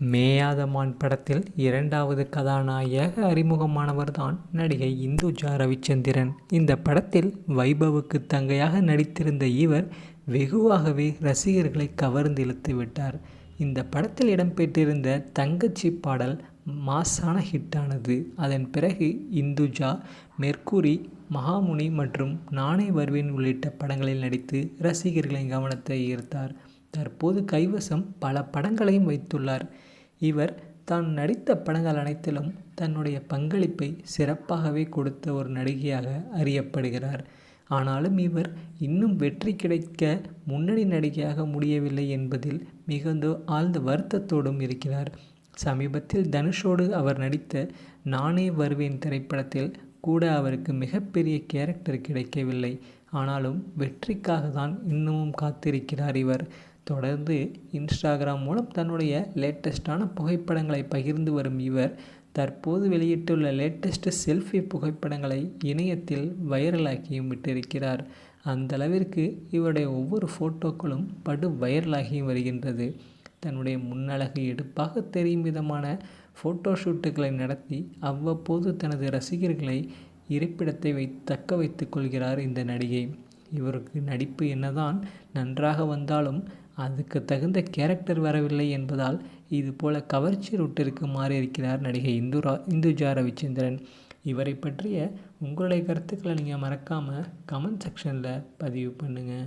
மேயாதமான் படத்தில் இரண்டாவது கதாநாயக அறிமுகமானவர் தான் நடிகை இந்துஜா ரவிச்சந்திரன். இந்த படத்தில் வைபவுக்கு தங்கையாக நடித்திருந்த இவர் வெகுவாகவே ரசிகர்களை கவர்ந்து இழுத்து விட்டார். இந்த படத்தில் இடம்பெற்றிருந்த தங்கச்சி பாடல் மாஸான ஹிட்டானது. அதன் பிறகு இந்துஜா மெர்க்குரி மகாமுனி மற்றும் நானே வருவேன் உள்ளிட்ட படங்களில் நடித்து ரசிகர்களின் கவனத்தை ஈர்த்தார். தற்போது கைவசம் பல படங்களையும் வைத்துள்ளார். இவர் தான் நடித்த படங்கள் அனைத்திலும் தன்னுடைய பங்களிப்பை சிறப்பாகவே கொடுத்த ஒரு நடிகையாக அறியப்படுகிறார். ஆனாலும் இவர் இன்னும் வெற்றி கிடைக்க முன்னணி நடிகையாக முடியவில்லை என்பதில் மிகுந்த ஆழ்ந்த வருத்தத்தோடும் இருக்கிறார். சமீபத்தில் தனுஷோடு அவர் நடித்த நானே வருவேன் திரைப்படத்தில் கூட அவருக்கு மிகப்பெரிய கேரக்டர் கிடைக்கவில்லை. ஆனாலும் வெற்றிக்காக தான் இன்னமும் காத்திருக்கிறார் இவர். தொடர்ந்து இன்ஸ்டாகிராம் மூலம் தன்னுடைய லேட்டஸ்டான புகைப்படங்களை பகிர்ந்து வரும் இவர். தற்போது வெளியிட்டுள்ள லேட்டஸ்ட் செல்ஃபி புகைப்படங்களை இணையத்தில் வைரலாக்கியும் விட்டிருக்கிறார். அந்த அளவிற்கு இவருடைய ஒவ்வொரு ஃபோட்டோக்களும் படு வைரலாகியும் வருகின்றது. தன்னுடைய முன்னழகு எடுப்பாக தெரியும் விதமான ஃபோட்டோ ஷூட்டுகளை நடத்தி அவ்வப்போது தனது ரசிகர்களை இருப்பிடத்தை வை தக்க வைத்து கொள்கிறார் இந்த நடிகை. இவருக்கு நடிப்பு என்னதான் நன்றாக வந்தாலும் அதுக்கு தகுந்த கேரக்டர் வரவில்லை என்பதால் இது போல கவர்ச்சி ரூட்டிற்கு மாறியிருக்கிறார் நடிகை இந்துரா இந்துஜா ரவிச்சந்திரன். இவரை பற்றிய உங்களுடைய கருத்துக்களை நீங்கள் மறக்காமல் கமெண்ட் செக்ஷனில் பதிவு பண்ணுங்கள்